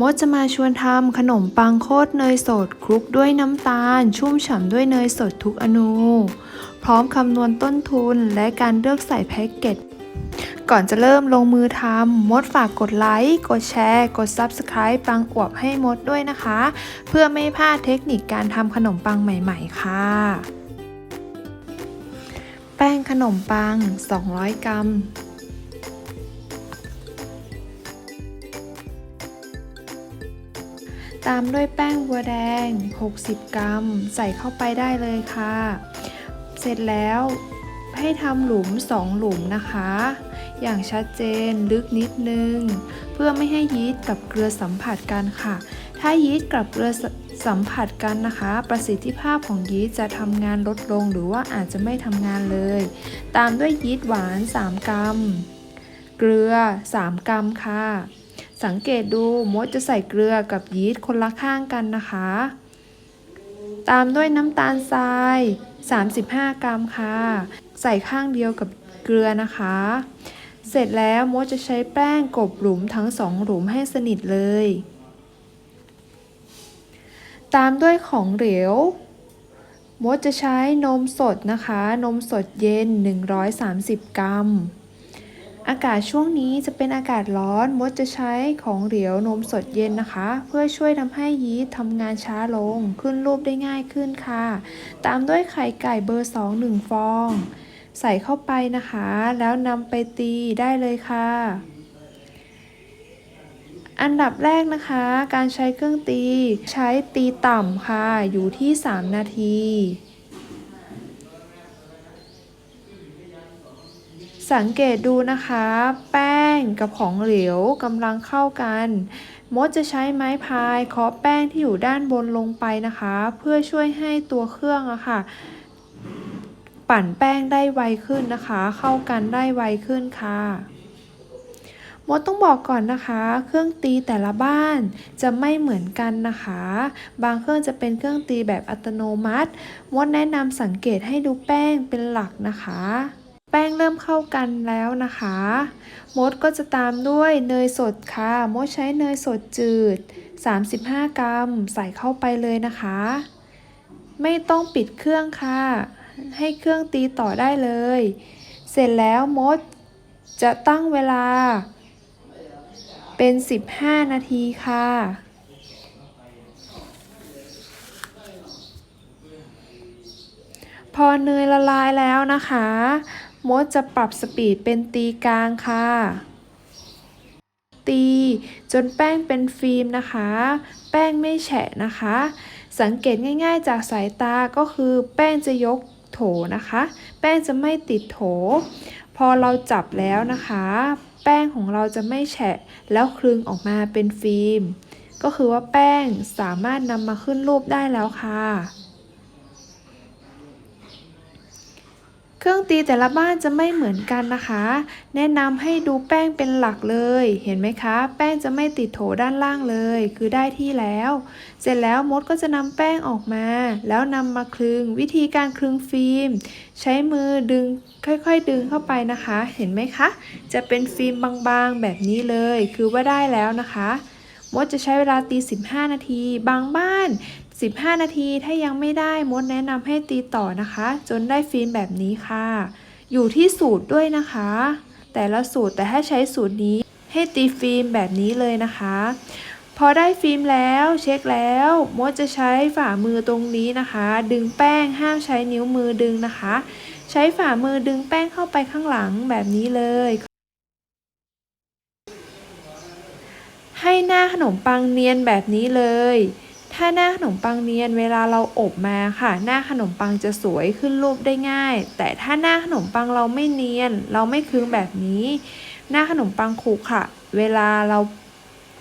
มดจะมาชวนทำขนมปังโคตรเนยสดคลุกด้วยน้ำตาล ชุ่มฉ่ำด้วยเนยสดทุกอนู พร้อมคำนวณต้นทุนและการเลือกใส่แพ็กเกจก่อนจะเริ่มลงมือทำมดฝากกดไลค์ กดแชร์ กด Subscribe ปังอวบให้มดด้วยนะคะ เพื่อไม่พลาดเทคนิคการทำขนมปังใหม่ๆ ค่ะ แป้งขนมปัง 200 กรัม ตามด้วยแป้งบัวแดง 60 กรัม ใส่เข้าไปได้เลยค่ะ เสร็จแล้วให้ทำหลุม 2 หลุมนะคะ อย่างชัดเจนลึกนิดนึง เพื่อไม่ให้ยีสต์กับเกลือสัมผัสกันค่ะ ถ้ายีสต์กับเกลือสสัมผัสกันนะคะ ประสิทธิภาพของยีสต์จะทำงานลดลงหรือว่าอาจจะไม่ทำงานเลย ตามด้วยยีสต์หวาน 3 กรัม เกลือ 3 กรัมค่ะ สังเกตดูมดจะใส่เกลือกับยีสต์คนละข้างกันนะคะ ตามด้วยน้ำตาลทราย 35 กรัมค่ะ ใส่ข้างเดียวกับเกลือนะคะ เสร็จแล้วมดจะใช้แป้งกบหลุมทั้งสองหลุมให้สนิทเลย ตามด้วยของเหลวมดจะใช้นมสดนะคะ นมสดเย็น 130 กรัม อากาศช่วงนี้จะเป็นอากาศร้อนมดจะใช้ของเหลวนมสดเย็นนะคะ เพื่อช่วยทำให้ยีสต์ทำงานช้าลง ขึ้นรูปได้ง่ายขึ้นค่ะ ตามด้วยไข่ไก่เบอร์ 2 1 ฟอง ใส่เข้าไปนะคะ แล้วนำไปตีได้เลยค่ะ อันดับแรกนะคะ การใช้เครื่องตี ใช้ตีต่ำค่ะ อยู่ที่ 3 นาที สังเกตดูนะคะ แป้งกับของเหลวกำลังเข้ากัน มดจะใช้ไม้พายเคาะแป้งที่อยู่ด้านบนลงไปนะคะ เพื่อช่วยให้ตัวเครื่องอะค่ะ ปั่นแป้งได้ไวขึ้นนะคะ เข้ากันได้ไวขึ้นค่ะมดต้องบอกก่อนนะคะ เครื่องตีแต่ละบ้านจะไม่เหมือนกันนะคะ บางเครื่องจะเป็นเครื่องตีแบบอัตโนมัติ มดแนะนำสังเกตให้ดูแป้งเป็นหลักนะคะ แป้งเริ่มเข้ากันแล้วนะคะมดก็จะตามด้วยเนยสดค่ะมดใช้เนยสดจืด 35 กรัม ใส่เข้าไปเลยนะคะ ไม่ต้องปิดเครื่องค่ะ ให้เครื่องตีต่อได้เลย เสร็จแล้วมดจะตั้งเวลา เป็น 15 นาทีค่ะพอเนยละลายแล้วนะคะ มดจะปรับสปีดเป็นตีกลางค่ะ ตี จนแป้งเป็นฟิล์มนะคะ แป้งไม่แฉะนะคะ สังเกตง่าย ๆ จากสายตาก็คือแป้งจะยกโถนะคะ แป้งจะไม่ติดโถ พอเราจับแล้วนะคะ แป้งของเราจะไม่แฉะแล้วคลึงออกมาเป็นฟิล์ม ก็คือว่าแป้งสามารถนำมาขึ้นรูปได้แล้วค่ะ เครื่องตีแต่ละบ้านจะไม่เหมือนกันนะคะ แนะนำให้ดูแป้งเป็นหลักเลย เห็นไหมคะ แป้งจะไม่ติดโถด้านล่างเลย คือได้ที่แล้ว เสร็จแล้วมดก็จะนำแป้งออกมา แล้วนำมาคลึง วิธีการคลึงฟิล์ม ใช้มือดึงค่อยๆดึงเข้าไปนะคะ เห็นไหมคะ จะเป็นฟิล์มบางๆแบบนี้เลย คือว่าได้แล้วนะคะมดจะใช้เวลาตี 15 นาที บางบ้าน 15 นาทีถ้ายังไม่ได้มดแนะนำให้ตีต่อนะคะ จนได้ฟิล์มแบบนี้ค่ะ อยู่ที่สูตรด้วยนะคะ แต่ละสูตรแต่ถ้าใช้สูตรนี้ให้ตีฟิล์มแบบนี้เลยนะคะ พอได้ฟิล์มแล้วเช็คแล้วมดจะใช้ฝ่ามือตรงนี้นะคะ ดึงแป้งห้ามใช้นิ้วมือดึงนะคะ ใช้ฝ่ามือดึงแป้งเข้าไปข้างหลังแบบนี้เลยให้หน้าขนมปังเนียนแบบนี้เลย ถ้าหน้าขนมปังเนียนเวลาเราอบมาค่ะ หน้าขนมปังจะสวยขึ้นรูปได้ง่าย แต่ถ้าหน้าขนมปังเราไม่เนียน เราไม่คึงแบบนี้ หน้าขนมปังขรุค่ะเวลาเรา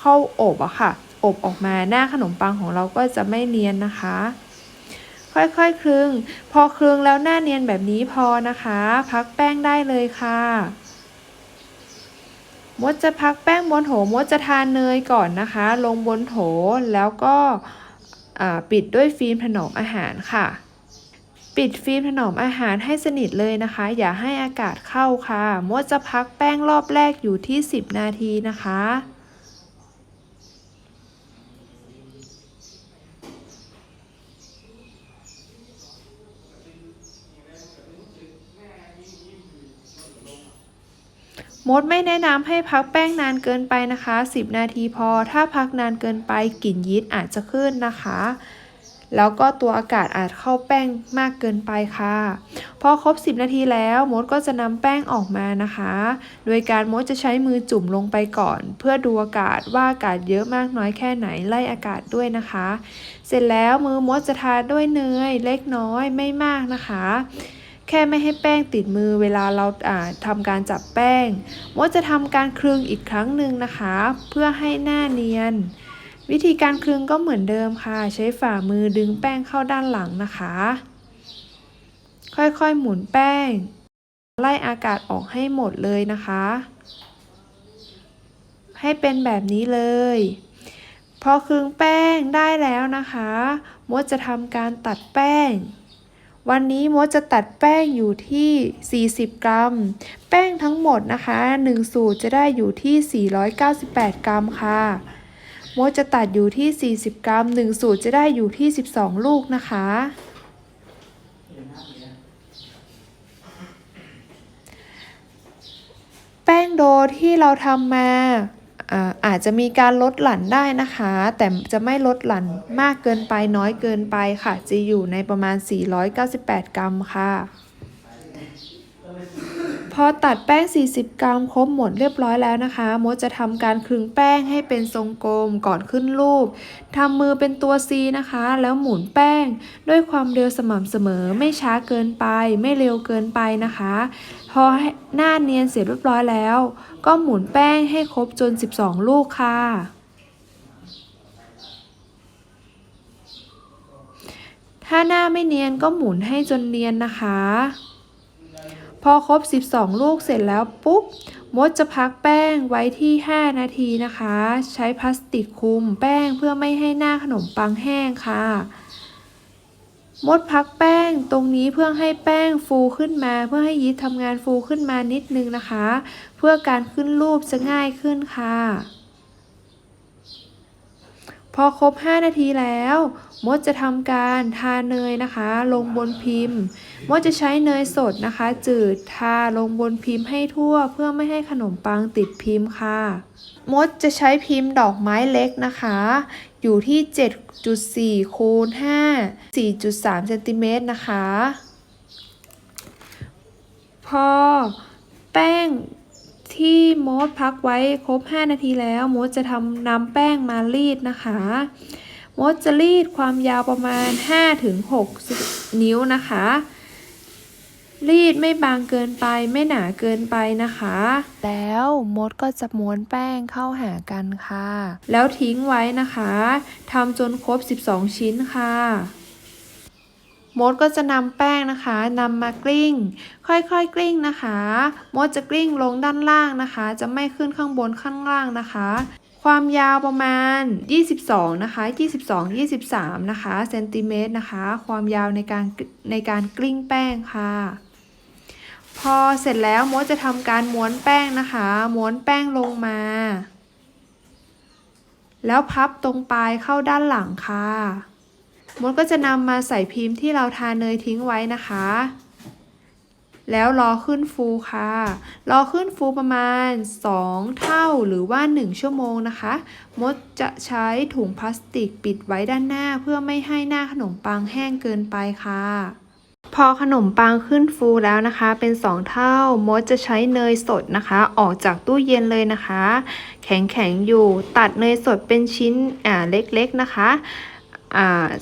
เข้าอบอะค่ะ อบออกมาหน้าขนมปังของเราก็จะไม่เนียนนะคะ ค่อยๆคลึง พอคลึงแล้วหน้าเนียนแบบนี้พอนะคะ พักแป้งได้เลยค่ะมดจะพักแป้งบนโถมดจะทานเนยก่อนนะคะ ลงบนโถแล้วก็ ปิดด้วยฟิล์มถนอมอาหารค่ะ ปิดฟิล์มถนอมอาหารให้สนิทเลยนะคะ อย่าให้อากาศเข้าค่ะมดจะพักแป้งรอบแรกอยู่ที่ 10 นาทีนะคะ มดไม่แนะนำให้พักแป้งนานเกินไปนะคะ 10 นาทีพอ ถ้าพักนานเกินไปกลิ่นยีสต์อาจจะขึ้นนะคะ แล้วก็ตัวอากาศอาจเข้าแป้งมากเกินไปค่ะ พอครบ 10 นาทีแล้วมดก็จะนำแป้งออกมานะคะ โดยการมดจะใช้มือจุ่มลงไปก่อน เพื่อดูอากาศว่าอากาศเยอะมากน้อยแค่ไหนไล่อากาศด้วยนะคะ เสร็จแล้วมือมดจะทาด้วยเนยเล็กน้อยไม่มากนะคะ แค่ไม่ให้แป้งติดมือเวลาเราอ่าทำการจับแป้งมดจะทำการคลึงอีกครั้งหนึ่งนะคะ เพื่อให้หน้าเนียน วิธีการคลึงก็เหมือนเดิมค่ะ ใช้ฝ่ามือดึงแป้งเข้าด้านหลังนะคะ ค่อยๆหมุนแป้ง ไล่อากาศออกให้หมดเลยนะคะ ให้เป็นแบบนี้เลยพอคลึงแป้งได้แล้วนะคะมดจะทำการตัดแป้ง วันนี้มดจะตัดแป้งอยู่ที่ 40 กรัม แป้งทั้งหมดนะคะ 1 สูตรจะได้อยู่ที่ 498 กรัมค่ะมดจะตัดอยู่ที่ 40 กรัม 1 สูตรจะได้อยู่ที่ 12 ลูกนะคะ แป้งโดที่เราทำมา อาจจะมีการลดหลั่นได้นะคะ แต่จะไม่ลดหลั่นมากเกินไปน้อยเกินไปค่ะ จะอยู่ในประมาณ 498 กรัมค่ะ พอตัดแป้ง 40 กรัมครบหมดเรียบร้อยแล้วนะคะมดจะทำการคลึงแป้งให้เป็นทรงกลมก่อนขึ้นรูปทำมือเป็นตัว C นะคะ แล้วหมุนแป้ง ด้วยความเร็วสม่ำเสมอไม่ช้าเกินไป ไม่เร็วเกินไปนะคะ พอหน้าเนียนเสร็จเรียบร้อยแล้ว ก็หมุนแป้งให้ครบจน 12 ลูกค่ะถ้าหน้าไม่เนียนก็หมุนให้จนเนียนนะคะ พอครบ 12 ลูกเสร็จแล้วปุ๊บมดจะพักแป้งไว้ที่ 5 นาทีนะคะ ใช้พลาสติกคุมแป้งเพื่อไม่ให้หน้าขนมปังแห้งค่ะ มดพักแป้งตรงนี้เพื่อให้แป้งฟูขึ้นมา เพื่อให้ยีสต์ทำงานฟูขึ้นมานิดนึงนะคะ เพื่อการขึ้นรูปจะง่ายขึ้นค่ะ พอครบ 5 นาทีแล้ว มดจะทำการทาเนยนะคะ ลงบนพิมพ์ มดจะใช้เนยสดนะคะ จืดทาลงบนพิมพ์ให้ทั่ว เพื่อไม่ให้ขนมปังติดพิมพ์ค่ะ มดจะใช้พิมพ์ดอกไม้เล็กนะคะ อยู่ที่ 7.4คูณ5 4.3เซนติเมตรนะคะ พอแป้งที่มดพักไว้ครบ 5 นาทีแล้วมดจะทำนำแป้งมารีดนะคะ มดจะรีดความยาวประมาณ 5-6 นิ้วนะคะ รีดไม่บางเกินไปไม่หนาเกินไปนะคะ แล้วมดก็จะม้วนแป้งเข้าหากันค่ะ แล้วทิ้งไว้นะคะทำจนครบ 12 ชิ้นค่ะมดก็จะนำแป้งนะคะนำมากลิ้ง ค่อยๆกลิ้งนะคะ มดจะกลิ้งลงด้านล่างนะคะ จะไม่ขึ้นข้างบนข้างล่างนะคะ ความยาวประมาณ 22 นะคะ 22 23 นะคะเซนติเมตรนะคะ ความยาวในการในการกลิ้งแป้งค่ะ พอเสร็จแล้วมดจะทำการม้วนแป้งนะคะ ม้วนแป้งลงมา แล้วพับตรงปลายเข้าด้านหลังค่ะมดก็จะนำมาใส่พิมพ์ที่เราทาเนยทิ้งไว้นะคะ แล้วรอขึ้นฟูค่ะ รอขึ้นฟูประมาณ 2 เท่าหรือว่า 1 ชั่วโมงนะคะ มดจะใช้ถุงพลาสติกปิดไว้ด้านหน้าเพื่อไม่ให้หน้าขนมปังแห้งเกินไปค่ะพอขนมปังขึ้นฟูแล้วนะคะ เป็น 2 เท่ามดจะใช้เนยสดนะคะ ออกจากตู้เย็นเลยนะคะ แข็งๆอยู่ตัดเนยสดเป็นชิ้นอ่าเล็กๆนะคะ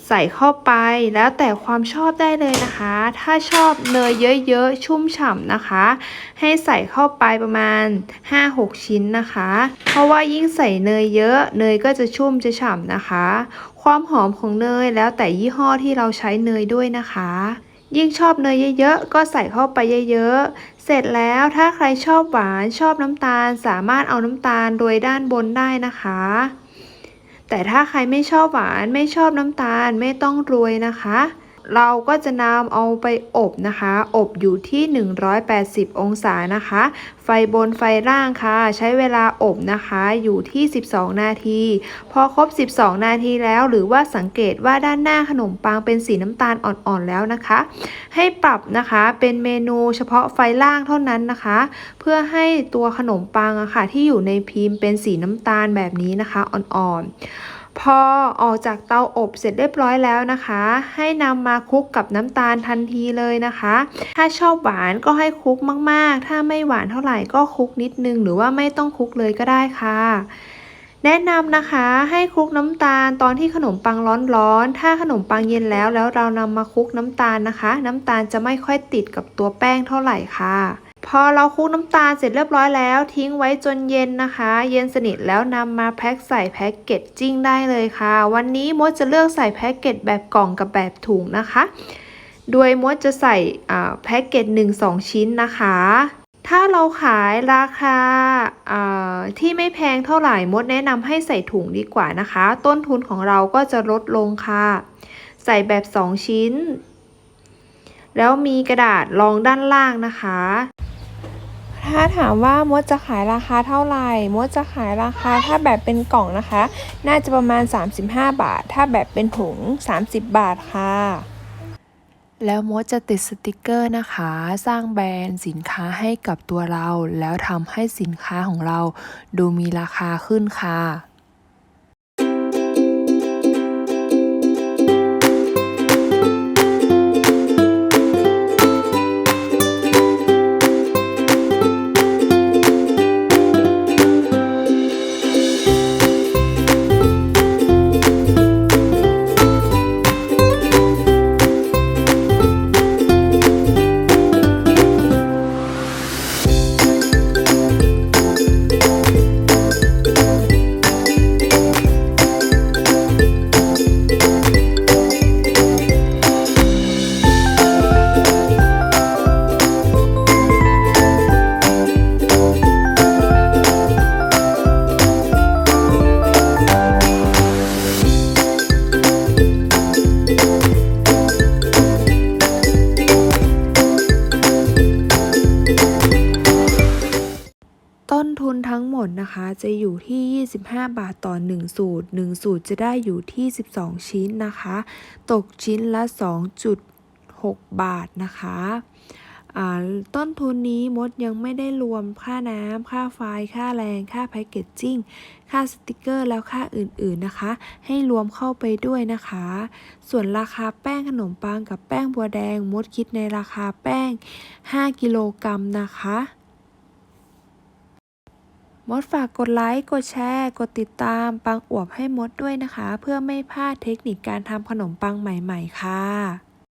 ใส่เข้าไปแล้วแต่ความชอบได้เลยนะคะ ถ้าชอบเนยเยอะๆ ชุ่มฉ่ำนะคะ ให้ใส่เข้าไปประมาณ 5-6 ชิ้นนะคะ เพราะว่ายิ่งใส่เนยเยอะเนยก็จะชุ่มจะฉ่ำนะคะ ความหอมของเนยแล้วแต่ยี่ห้อที่เราใช้เนยด้วยนะคะ ยิ่งชอบเนยเยอะๆ ก็ใส่เข้าไปเยอะๆ เสร็จแล้วถ้าใครชอบหวานชอบน้ำตาล สามารถเอาน้ำตาลโรยด้านบนได้นะคะ แต่ถ้าใครไม่ชอบหวานไม่ชอบน้ำตาลไม่ต้องรวยนะคะ เราก็จะนำเอาไปอบนะคะ อบอยู่ที่ 180 องศานะคะ ไฟบนไฟล่างค่ะ ใช้เวลาอบนะคะอยู่ที่ 12 นาที พอครบ 12 นาทีแล้ว หรือว่าสังเกตว่าด้านหน้าขนมปังเป็นสีน้ำตาลอ่อนๆแล้วนะคะ ให้ปรับนะคะเป็นเมนูเฉพาะไฟล่างเท่านั้นนะคะ เพื่อให้ตัวขนมปังอะค่ะที่อยู่ในพิมพ์เป็นสีน้ำตาลแบบนี้นะคะอ่อนๆ พอออกจากเตาอบเสร็จเรียบร้อยแล้วนะคะ ให้นำมาคลุกกับน้ำตาลทันทีเลยนะคะ ถ้าชอบหวานก็ให้คลุกมากๆ ถ้าไม่หวานเท่าไหร่ก็คลุกนิดนึง หรือว่าไม่ต้องคลุกเลยก็ได้ค่ะแนะนำนะคะให้คลุกน้ำตาลตอนที่ขนมปังร้อนๆ ถ้าขนมปังเย็นแล้วแล้วเรานำมาคลุกน้ำตาลนะคะ น้ำตาลจะไม่ค่อยติดกับตัวแป้งเท่าไหร่ค่ะ พอเราคลุกน้ำตาลเสร็จเรียบร้อยแล้ว ทิ้งไว้จนเย็นนะคะ เย็นสนิทแล้วนำมาแพ็คใส่แพ็คเกจจิ้งได้เลยค่ะ วันนี้มดจะเลือกใส่แพ็คเกจแบบกล่องกับแบบถุงนะคะ โดยมดจะใส่แพ็กเกจ1 2 ชิ้นนะคะ ถ้าเราขายราคาอ่าที่ไม่แพงเท่าไหร่มดแนะนำให้ใส่ถุงดีกว่านะคะ ต้นทุนของเราก็จะลดลงค่ะ ใส่แบบ 2 ชิ้นแล้วมีกระดาษรองด้านล่างนะคะ ถ้าถามว่ามดจะขายราคาเท่าไหร่มดจะขายราคาถ้าแบบเป็นกล่องนะคะ น่าจะประมาณ 35 บาท ถ้าแบบเป็นถุง 30 บาทค่ะ แล้วมดจะติดสติกเกอร์นะคะ สร้างแบรนด์สินค้าให้กับตัวเรา แล้วทำให้สินค้าของเราดูมีราคาขึ้นค่ะ ดนะคะจะอยู่ที่ 25 บาทต่อ 1 สูตร 1 สูตรจะได้อยู่ที่ 12 ชิ้นนะคะ ตกชิ้นละ 2.6 บาทนะคะต้นทุนนี้มดยังไม่ได้รวมค่าน้ำ ค่าไฟ ค่าแรง ค่าแพคเกจจิ้ง ค่าสติกเกอร์ แล้วค่าอื่นๆนะคะ ให้รวมเข้าไปด้วยนะคะ ส่วนราคาแป้งขนมปังกับแป้งบัวแดง มดคิดในราคาแป้ง 5 กิโลกรัมนะคะ มดฝากกดไลค์ กดแชร์ กดติดตามปังอวบให้มดด้วยนะคะ เพื่อไม่พลาดเทคนิคการทำขนมปังใหม่ ๆ ค่ะ